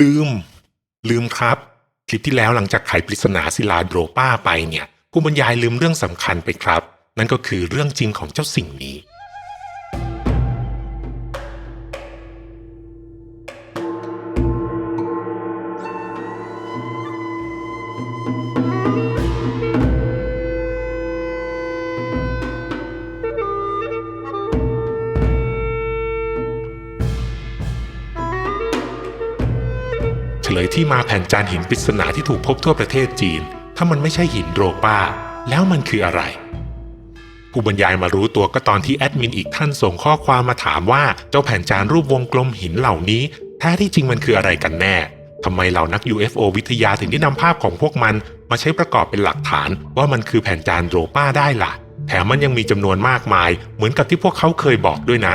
ลืม ลืมครับ คลิปที่แล้วหลังจากไขปริศนาศิลาโดรป้าไปเนี่ย ผู้บรรยายลืมเรื่องสำคัญไปครับ นั่นก็คือเรื่องจริงของเจ้าสิ่งนี้ ลยที่มาแผ่นจานหินปริศนาที่ถูกพบทั่วประเทศจีน ถ้ามันไม่ใช่หินโรป้าแล้วมันคืออะไร ผู้บรรยายมารู้ตัวก็ตอนที่แอดมินอีกท่านส่งข้อความมาถามว่าเจ้าแผ่นจานรูปวงกลมหินเหล่านี้แท้ที่จริงมันคืออะไรกันแน่ทำไมเหล่านัก UFO วิทยาถึงได้นำภาพของพวกมันมาใช้ประกอบเป็นหลักฐาน ว่ามันคือแผ่นจานโรป้าได้ล่ะ แถมมันยังมีจำนวนมากมาย เหมือนกับที่พวกเขาเคยบอกด้วยนะ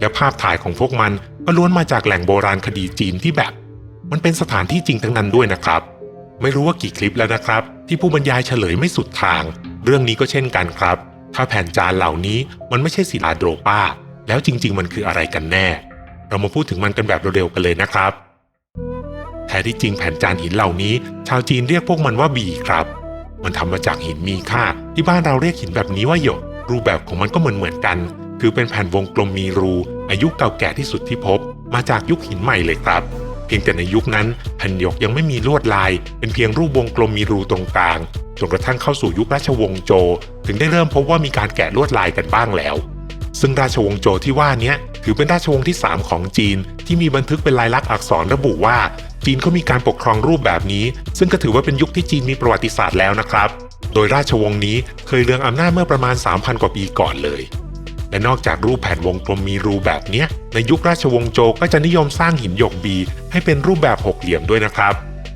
และภาพถ่ายของพวกมันก็ล้วนมาจากแหล่งโบราณคดีจีนที่แบบ มันเป็นสถานที่จริงทั้งนั้นด้วยนะครับ ไม่รู้ว่ากี่คลิปแล้วนะครับ ที่ผู้บรรยายเฉลยไม่สุดทาง เรื่องนี้ก็เช่นกันครับ ถ้าแผ่นจานเหล่านี้มันไม่ใช่ศิลาโดรป้าแล้วจริง ๆ มันคืออะไรกันแน่ เรามาพูดถึงมันกันแบบเร็วๆกันเลยนะครับแท้ที่จริงแผ่นจานหินเหล่านี้ ชาวจีนเรียกพวกมันว่าบีครับ มันทำมาจากหินมีค่า ที่บ้านเราเรียกหินแบบนี้ว่าหยก รูปแบบของมันก็เหมือนเหมือนๆกัน คือเป็นแผ่นวงกลมมีรู อายุเก่าแก่ที่สุดที่พบ มาจากยุคหินใหม่เลยครับ เพียงแต่ในยุคนั้นแผ่นหยกยังไม่มีลวดลาย เป็นเพียงรูปวงกลมมีรูตรงกลางจนกระทั่งเข้าสู่ยุคราชวงศ์โจ ถึงได้เริ่มพบว่ามีการแกะลวดลายกันบ้างแล้ว ซึ่งราชวงศ์โจที่ว่านี้ถือเป็นราชวงศ์ที่ 3 ของจีน ที่มีบันทึกเป็นลายลักษณ์อักษรระบุว่า จีนเขามีการปกครองรูปแบบนี้ ซึ่งก็ถือว่าเป็นยุคที่จีนมีประวัติศาสตร์แล้วนะครับ โดยราชวงศ์นี้เคยเรืองอำนาจเมื่อประมาณ 3,000 กว่าปีก่อนเลย และนอกจากรูปแผ่นวงกลมมีรูแบบนี้ในยุคราชวงศ์โจก็จะนิยมสร้างหินหยกบี ให้เป็นรูปแบบหกเหลี่ยมด้วยนะครับ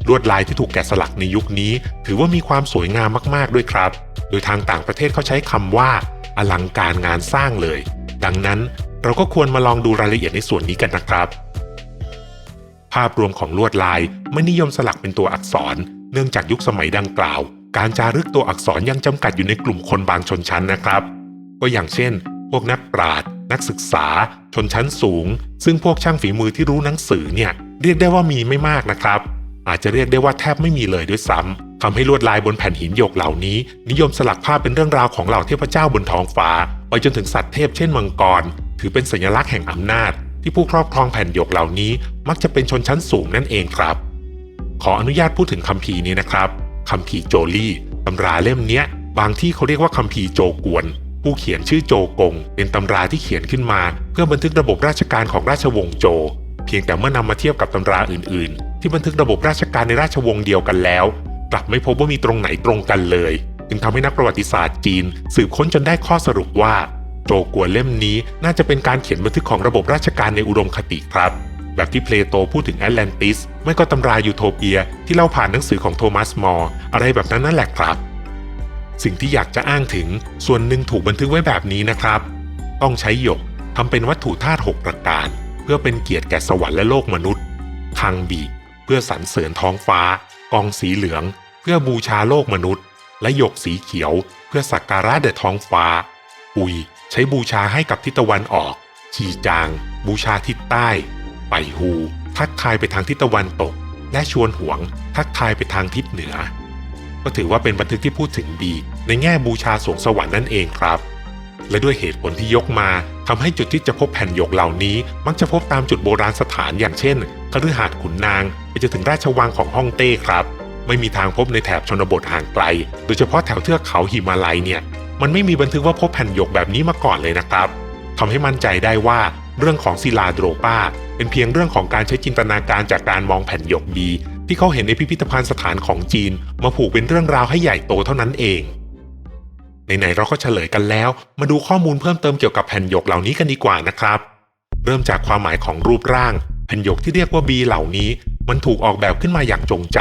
ลวดลายที่ถูกแกะสลักในยุคนี้ ถือว่ามีความสวยงามมากๆด้วยครับ โดยทางต่างประเทศเขาใช้คำว่า อลังการงานสร้างเลย ดังนั้นเราก็ควรมาลองดูรายละเอียดในส่วนนี้กันนะครับ ภาพรวมของลวดลายไม่นิยมสลักเป็นตัวอักษร เนื่องจากยุคสมัยดังกล่าว การจารึกตัวอักษรยังจำกัดอยู่ในกลุ่มคนบางชนชั้นนะครับ ก็อย่างเช่น พวกนักปราชญ์นักศึกษา ชนชั้นสูง ซึ่งพวกช่างฝีมือที่รู้หนังสือเนี่ยเรียกได้ว่ามีไม่มากนะครับ อาจจะเรียกได้ว่าแทบไม่มีเลยด้วยซ้ำทำให้ลวดลายบนแผ่นหินหยกเหล่านี้ นิยมสลักภาพเป็นเรื่องราวของเหล่าเทพเจ้าบนท้องฟ้าไปจนถึงสัตว์เทพเช่นมังกร ถือเป็นสัญลักษณ์แห่งอำนาจ ที่ผู้ครอบครองแผ่นหยกเหล่านี้ มักจะเป็นชนชั้นสูงนั่นเองครับ ขออนุญาตพูดถึงคัมภีร์นี้นะครับคัมภีร์โจลี่ตำราเล่มเนี้ย บางที่เขาเรียกว่าคัมภีร์โจกวน ผู้เขียนชื่อโจกง เป็นตำราที่เขียนขึ้นมา เพื่อบันทึกระบบราชการของราชวงศ์โจ เพียงแต่เมื่อนำมาเทียบกับตำราอื่น ๆ ที่บันทึกระบบราชการในราชวงศ์เดียวกันแล้ว กลับไม่พบว่ามีตรงไหนตรงกันเลย จึงทำให้นักประวัติศาสตร์จีน สืบค้นจนได้ข้อสรุปว่าโจกวนเล่มนี้น่าจะเป็นการเขียนบันทึกของระบบราชการในอุดมคติครับ แบบที่เพลโตพูดถึงแอตแลนติส ไม่ก็ตำรายูโทเปีย ที่เล่าผ่านหนังสือของโทมัสมอร์อะไรแบบนั้นนั่นแหละครับ สิ่งที่อยากจะอ้างถึงส่วนหนึ่งถูกบันทึกไว้แบบนี้นะครับ ต้องใช้หยกทำเป็นวัตถุธาตุหกประการ เพื่อเป็นเกียรติแก่สวรรค์และโลกมนุษย์ คังบีเพื่อสรรเสริญท้องฟ้า กองสีเหลือง เพื่อบูชาโลกมนุษย์ และหยกสีเขียว เพื่อสักการะแด่ท้องฟ้า อุยใช้บูชาให้กับทิศตะวันออก ชีจาง บูชาทิศใต้ ไปฮู ทักทายไปทางทิศตะวันตก และชวนหวง ทักทายไปทางทิศเหนือ ก็ถือว่าเป็นบันทึกที่พูดถึงดีในแง่บูชาสวงสวรรค์นั่นเองครับ และด้วยเหตุผลที่ยกมาทำให้จุดที่จะพบแผ่นหยกเหล่านี้ มักจะพบตามจุดโบราณสถานอย่างเช่นคฤหาสน์ขุนนางไปจนถึงราชวังของฮ่องเต้ครับ ไม่มีทางพบในแถบชนบทห่างไกล โดยเฉพาะแถวเทือกเขาหิมาลัยเนี่ย มันไม่มีบันทึกว่าพบแผ่นหยกแบบนี้มาก่อนเลยนะครับทำให้มั่นใจได้ว่าเรื่องของศิลาโดรป้าเป็นเพียงเรื่องของการใช้จินตนาการจากการมองแผ่นหยกบี ที่เขาเห็นในพิพิธภัณฑ์สถานของจีน มาผูกเป็นเรื่องราวให้ใหญ่โตเท่านั้นเองไหนๆเราก็เฉลยกันแล้ว มาดูข้อมูลเพิ่มเติมเกี่ยวกับแผ่นหยกเหล่านี้กันดีกว่านะครับ เริ่มจากความหมายของรูปร่าง แผ่นหยกที่เรียกว่าบีเหล่านี้ มันถูกออกแบบขึ้นมาอย่างจงใจ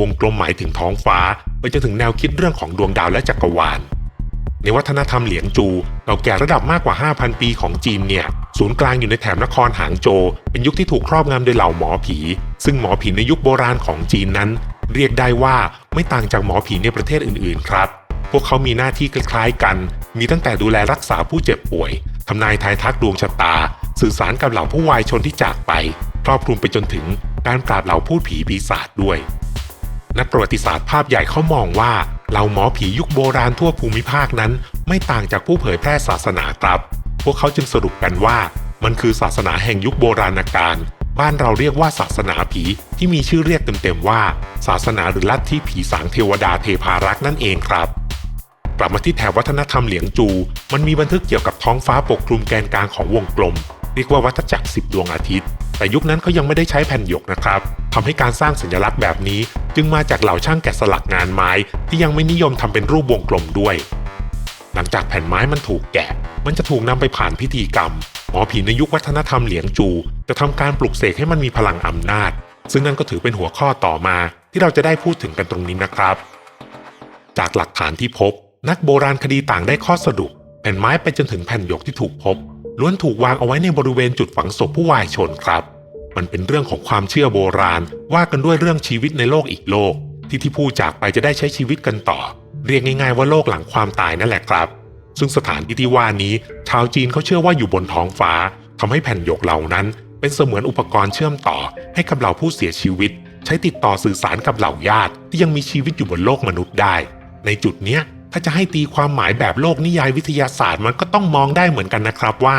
วงกลมหมายถึงท้องฟ้า ไปจนถึงแนวคิดเรื่องของดวงดาวและจักรวาล ในวัฒนธรรมเหลียงจูเก่าแก่ระดับมากกว่า 5,000 ปีของจีนเนี่ย ศูนย์กลางอยู่ในแถบนครหางโจ เป็นยุคที่ถูกครอบงำโดยเหล่าหมอผี ซึ่งหมอผีในยุคโบราณของจีนนั้น เรียกได้ว่าไม่ต่างจากหมอผีในประเทศอื่นๆ ครับ พวกเขามีหน้าที่คล้ายๆกัน มีตั้งแต่ดูแลรักษาผู้เจ็บป่วย ทำนายทายทักดวงชะตา สื่อสารกับเหล่าผู้วายชนที่จากไป ครอบคลุมไปจนถึงการปราบเหล่าพูดผีปีศาจด้วย นักประวัติศาสตร์ภาพใหญ่เขามองว่าเหล่าหมอผียุคโบราณทั่วภูมิภาคนั้น ไม่ต่างจากผู้เผยแพร่ศาสนาครับ พวกเขาจึงสรุปกันว่า มันคือศาสนาแห่งยุคโบราณกาลบ้านเราเรียกว่าศาสนาผีที่มีชื่อเรียกเต็มๆว่า ศาสนาหรือลัทธิผีสางเทวดาเทพารักษ์นั่นเองครับกลับมาที่แถบวัฒนธรรมเหลียงจู มันมีบันทึกเกี่ยวกับท้องฟ้าปกคลุมแกนกลางของวงกลม เรียกว่าวัฏจักรสิบดวงอาทิตย์ แต่ยุคนั้นเขายังไม่ได้ใช้แผ่นหยกนะครับทำให้การสร้างสัญลักษณ์แบบนี้ จึงมาจากเหล่าช่างแกะสลักงานไม้ที่ยังไม่นิยมทำเป็นรูปวงกลมด้วย หลังจากแผ่นไม้มันถูกแกะ มันจะถูกนำไปผ่านพิธีกรรม หมอผีในยุควัฒนธรรมเหลียงจู จะทำการปลุกเสกให้มันมีพลังอำนาจ ซึ่งนั่นก็ถือเป็นหัวข้อต่อมา ที่เราจะได้พูดถึงกันตรงนี้นะครับ จากหลักฐานที่พบ นักโบราณคดีต่างได้ข้อสรุปแผ่นไม้ไปจนถึงแผ่นหยกที่ถูกพบล้วนถูกวางเอาไว้ในบริเวณจุดฝังศพผู้วายชนครับ มันเป็นเรื่องของความเชื่อโบราณ ว่ากันด้วยเรื่องชีวิตในโลกอีกโลก ที่ที่ผู้จากไปจะได้ใช้ชีวิตกันต่อ เรียกง่าย ๆ ว่าโลกหลังความตายนั่นแหละครับ ซึ่งสถานที่ที่ว่านี้ ชาวจีนเขาเชื่อว่าอยู่บนท้องฟ้าทำให้แผ่นหยกเหล่านั้น เป็นเสมือนอุปกรณ์เชื่อมต่อ ให้กับเหล่าผู้เสียชีวิต ใช้ติดต่อสื่อสารกับเหล่าญาติ ที่ยังมีชีวิตอยู่บนโลกมนุษย์ได้ ในจุดเนี้ยถ้าจะให้ตีความหมายแบบโลกนิยายวิทยาศาสตร์มันก็ต้องมองได้เหมือนกันนะครับว่า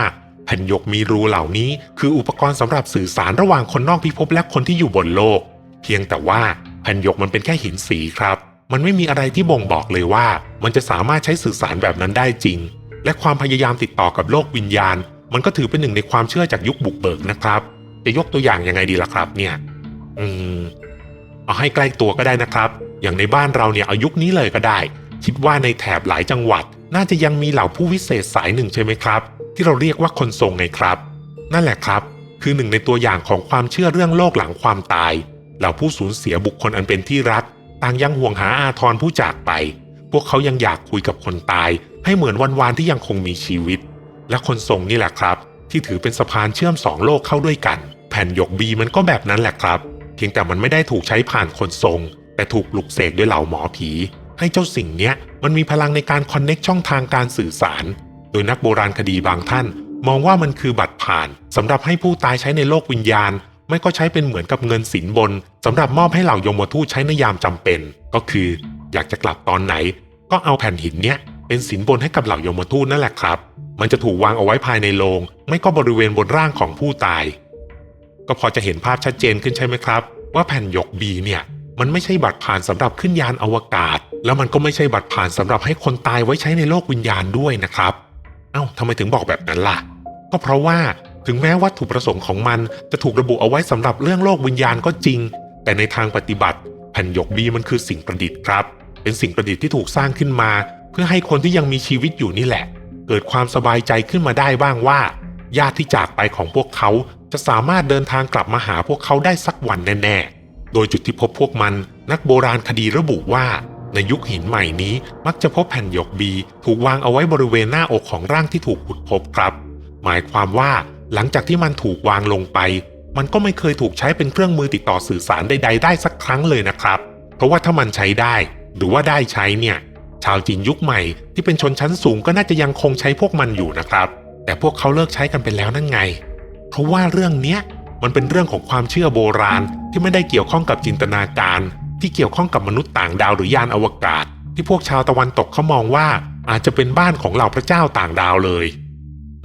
ผ่นยกมีรูเหล่านี้ คืออุปกรณ์สำหรับสื่อสารระหว่างคนนอกพิภพและคนที่อยู่บนโลก เพียงแต่ว่าแผ่นยกมันเป็นแค่หินสีครับ มันไม่มีอะไรที่บ่งบอกเลยว่า มันจะสามารถใช้สื่อสารแบบนั้นได้จริง และความพยายามติดต่อกับโลกวิญญาณ มันก็ถือเป็นหนึ่งในความเชื่อจากยุคบุกเบิกนะครับ จะยกตัวอย่างยังไงดีล่ะครับ เนี่ย อืมเอาให้ใกล้ตัวก็ได้นะครับ อย่างในบ้านเราเนี่ยเอายุคนี้เลยก็ได้ คิดว่าในแถบหลายจังหวัด น่าจะยังมีเหล่าผู้วิเศษสายหนึ่งใช่ไหมครับ ที่เราเรียกว่าคนทรงไงครับ นั่นแหละครับ คือหนึ่งในตัวอย่างของความเชื่อเรื่องโลกหลังความตายเหล่าผู้สูญเสียบุคคลอันเป็นที่รักต่างยังห่วงหาอาทรผู้จากไป พวกเขายังอยากคุยกับคนตาย ให้เหมือนวันวานที่ยังคงมีชีวิต และคนทรงนี่แหละครับ ที่ถือเป็นสะพานเชื่อมสองโลกเข้าด้วยกัน แผ่นหยกบีมันก็แบบนั้นแหละครับ เพียงแต่มันไม่ได้ถูกใช้ผ่านคนทรง แต่ถูกปลุกเสกด้วยเหล่าหมอผี ให้เจ้าสิ่งเนี้ยมันมีพลังในการคอนเน็กช่องทางการสื่อสาร โดยนักโบราณคดีบางท่าน มองว่ามันคือบัตรผ่านสำหรับให้ผู้ตายใช้ในโลกวิญญาณ ไม่ก็ใช้เป็นเหมือนกับเงินสินบนสำหรับมอบให้เหล่ายมทูตใช้ในยามจำเป็น ก็คือ อยากจะกลับตอนไหน ก็เอาแผ่นหินเนี้ยเป็นสินบนให้กับเหล่ายมทูตนั่นแหละครับ มันจะถูกวางเอาไว้ภายในโลงไม่ก็บริเวณบนร่างของผู้ตาย ก็พอจะเห็นภาพชัดเจนขึ้นใช่ไหมครับ ว่าแผ่นหยกบีเนี่ยมันไม่ใช่บัตรผ่านสำหรับขึ้นยานอวกาศ แล้วมันก็ไม่ใช่บัตรผ่านสำหรับให้คนตายไว้ใช้ในโลกวิญญาณด้วยนะครับ เอ้าทำไมถึงบอกแบบนั้นล่ะ ก็เพราะว่าถึงแม้วัตถุประสงค์ของมันจะถูกระบุเอาไว้สำหรับเรื่องโลกวิญญาณก็จริง แต่ในทางปฏิบัติ แผ่นหยกบีมันคือสิ่งประดิษฐ์ครับ เป็นสิ่งประดิษฐ์ที่ถูกสร้างขึ้นมา เพื่อให้คนที่ยังมีชีวิตอยู่นี่แหละ เกิดความสบายใจขึ้นมาได้บ้างว่าญาติที่จากไปของพวกเขาจะสามารถเดินทางกลับมาหาพวกเขาได้สักวันแน่ๆ โดยจุดที่พบพวกมันนักโบราณคดีระบุว่า ในยุคหินใหม่นี้มักจะพบแผ่นหยกบีถูกวางเอาไว้บริเวณหน้าอกของร่างที่ถูกขุดพบครับ หมายความว่าหลังจากที่มันถูกวางลงไป มันก็ไม่เคยถูกใช้เป็นเครื่องมือติดต่อสื่อสารใด ๆ ได้สักครั้งเลยนะครับ เพราะว่าถ้ามันใช้ได้ หรือว่าได้ใช้เนี่ย ชาวจีนยุคใหม่ที่เป็นชนชั้นสูงก็น่าจะยังคงใช้พวกมันอยู่นะครับ แต่พวกเขาเลิกใช้กันไปแล้วนั่นไง เพราะว่าเรื่องเนี้ยมันเป็นเรื่องของความเชื่อโบราณที่ไม่ได้เกี่ยวข้องกับจินตนาการ ที่เกี่ยวข้องกับมนุษย์ต่างดาวหรือยานอวกาศ ที่พวกชาวตะวันตกเขามองว่าอาจจะเป็นบ้านของเหล่าพระเจ้าต่างดาวเลย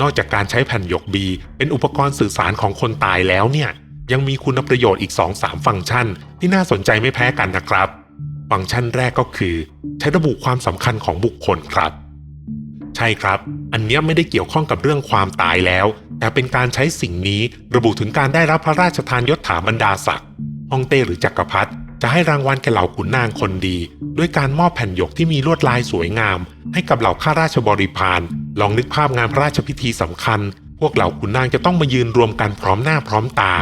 นอกจากการใช้แผ่นหยกบีเป็นอุปกรณ์สื่อสารของคนตายแล้วเนี่ย ยังมีคุณประโยชน์อีก 2-3 ฟังก์ชัน ที่น่าสนใจไม่แพ้กันนะครับ ฟังก์ชันแรกก็คือ ใช้ระบุความสำคัญของบุคคลครับ ใช่ครับ อันนี้ไม่ได้เกี่ยวข้องกับเรื่องความตายแล้ว แต่เป็นการใช้สิ่งนี้ระบุถึงการได้รับพระราชทานยศถาบรรดาศักดิ์ฮ่องเต้หรือจักรพรรดิ จะให้รางวัลแก่เหล่าขุนนางคนดี ด้วยการมอบแผ่นหยกที่มีลวดลายสวยงาม ให้กับเหล่าข้าราชบริพารลองนึกภาพงานพระราชพิธีสำคัญ พวกเหล่าขุนนางจะต้องมายืนรวมกันพร้อมหน้าพร้อมตา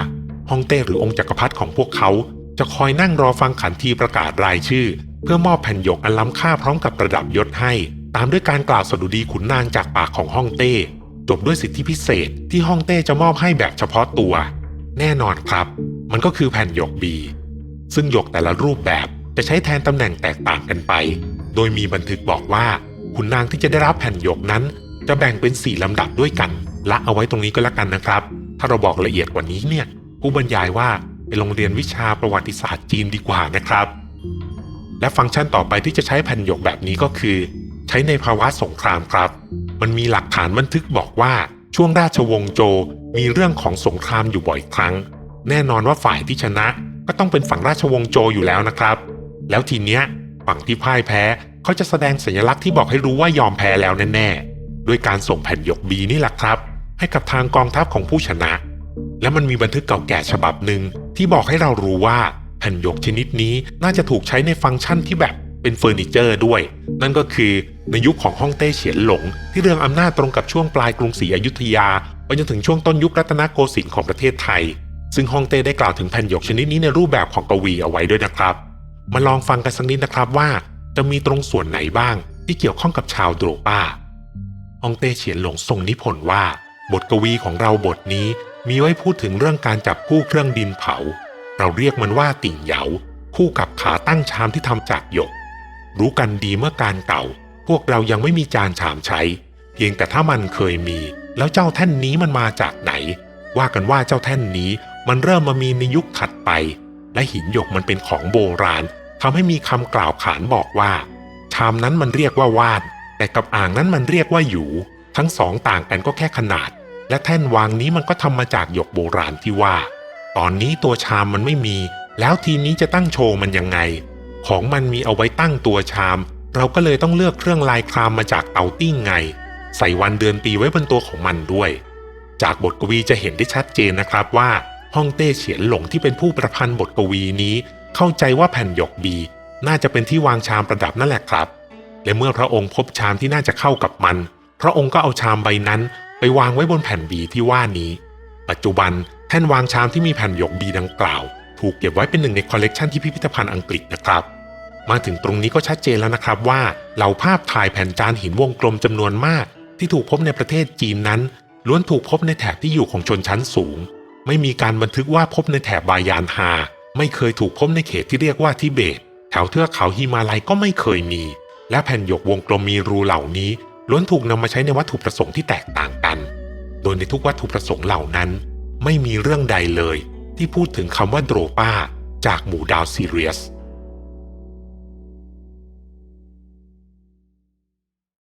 ฮ่องเต้หรือองค์จักรพรรดิของพวกเขา จะคอยนั่งรอฟังขันทีประกาศรายชื่อ เพื่อมอบแผ่นหยกอันล้ำค่าพร้อมกับประดับยศให้ ตามด้วยการกล่าวสดุดีขุนนางจากปากของฮ่องเต้จบด้วยสิทธิพิเศษที่ฮ่องเต้จะมอบให้แบบเฉพาะตัว แน่นอนครับ มันก็คือแผ่นหยกบี ซึ่งหยกแต่ละรูปแบบจะใช้แทนตำแหน่งแตกต่างกันไป โดยมีบันทึกบอกว่าขุนนางที่จะได้รับแผ่นหยกนั้น จะแบ่งเป็นสี่ลำดับด้วยกัน ละเอาไว้ตรงนี้ก็แล้วกันนะครับ ถ้าเราบอกละเอียดกว่านี้เนี่ย ผู้บรรยายว่าไปโรงเรียนวิชาประวัติศาสตร์จีนดีกว่านะครับ และฟังก์ชันต่อไปที่จะใช้แผ่นหยกแบบนี้ก็คือ ใช้ในภาวะสงครามครับ มันมีหลักฐานบันทึกบอกว่าช่วงราชวงศ์โจมีเรื่องของสงครามอยู่บ่อยครั้ง แน่นอนว่าฝ่ายที่ชนะ ก็ต้องเป็นฝั่งราชวงศ์โจอยู่แล้วนะครับ แล้วทีเนี้ยฝั่งที่พ่ายแพ้เขาจะแสดงสัญลักษณ์ที่บอกให้รู้ว่ายอมแพ้แล้วแน่ๆด้วยการส่งแผ่นหยกบีนี่แหละครับ ให้กับทางกองทัพของผู้ชนะ และมันมีบันทึกเก่าแก่ฉบับหนึ่งที่บอกให้เรารู้ว่าแผ่นหยกชนิดนี้น่าจะถูกใช้ในฟังก์ชันที่แบบเป็นเฟอร์นิเจอร์ด้วย นั่นก็คือในยุคของฮ่องเต้เฉียนหลง ที่เรื่องอำนาจตรงกับช่วงปลายกรุงศรีอยุธยาไปจนถึงช่วงต้นยุครัตนโกสินทร์ของประเทศไทย ซึ่งฮองเต้ได้กล่าวถึงแผ่นหยกชนิดนี้ในรูปแบบของกวีเอาไว้ด้วยนะครับ มาลองฟังกันสักนิดนะครับว่า จะมีตรงส่วนไหนบ้างที่เกี่ยวข้องกับชาวโดรป้าฮองเต้เฉียนหลงทรงนิพนธ์ว่า บทกวีของเราบทนี้มีไว้พูดถึงเรื่องการจับคู่เครื่องดินเผา เราเรียกมันว่าติ่งเหยา คู่กับขาตั้งชามที่ทำจากหยก รู้กันดีเมื่อการเก่า พวกเรายังไม่มีจานชามใช้ เพียงแต่ถ้ามันเคยมี แล้วเจ้าแท่นนี้มันมาจากไหน ว่ากันว่าเจ้าแท่นนี้ มันเริ่มมามีในยุคถัดไป และหินหยกมันเป็นของโบราณทำให้มีคำกล่าวขานบอกว่า ชามนั้นมันเรียกว่าว่าน แต่กับอ่างนั้นมันเรียกว่าหยูทั้งสองต่างกันก็แค่ขนาด และแท่นวางนี้มันก็ทำมาจากหยกโบราณที่ว่า ตอนนี้ตัวชามมันไม่มี แล้วทีนี้จะตั้งโชว์มันยังไง ของมันมีเอาไว้ตั้งตัวชาม เราก็เลยต้องเลือกเครื่องลายครามมาจากเตาติ้งไง ใส่วันเดือนปีไว้บนตัวของมันด้วย จากบทกวีจะเห็นได้ชัดเจนนะครับว่า ฮ่องเต้เฉียนหลงที่เป็นผู้ประพันธ์บทกวีนี้ เข้าใจว่าแผ่นหยกบี น่าจะเป็นที่วางชามประดับนั่นแหละครับ และเมื่อพระองค์พบชามที่น่าจะเข้ากับมัน พระองค์ก็เอาชามใบนั้น ไปวางไว้บนแผ่นบีที่ว่านี้ ปัจจุบันแท่นวางชามที่มีแผ่นหยกบีดังกล่าว ถูกเก็บไว้เป็นหนึ่งในคอลเลกชันที่พิพิธภัณฑ์อังกฤษนะครับมาถึงตรงนี้ก็ชัดเจนแล้วนะครับว่าเหล่าภาพถ่ายแผ่นจานหินวงกลมจำนวนมาก ที่ถูกพบในประเทศจีนนั้น ล้วนถูกพบในแถบที่อยู่ของชนชั้นสูง ไม่มีการบันทึกว่าพบในแถบบายานฮา ไม่เคยถูกพบในเขตที่เรียกว่าทิเบต แถวเทือกเขาฮิมาลัยก็ไม่เคยมี และแผ่นหยกวงกลมมีรูเหล่านี้ ล้วนถูกนำมาใช้ในวัตถุประสงค์ที่แตกต่างกัน โดยในทุกวัตถุประสงค์เหล่านั้น ไม่มีเรื่องใดเลย ที่พูดถึงคำว่าโดรป้าจากหมู่ดาวซีเรียส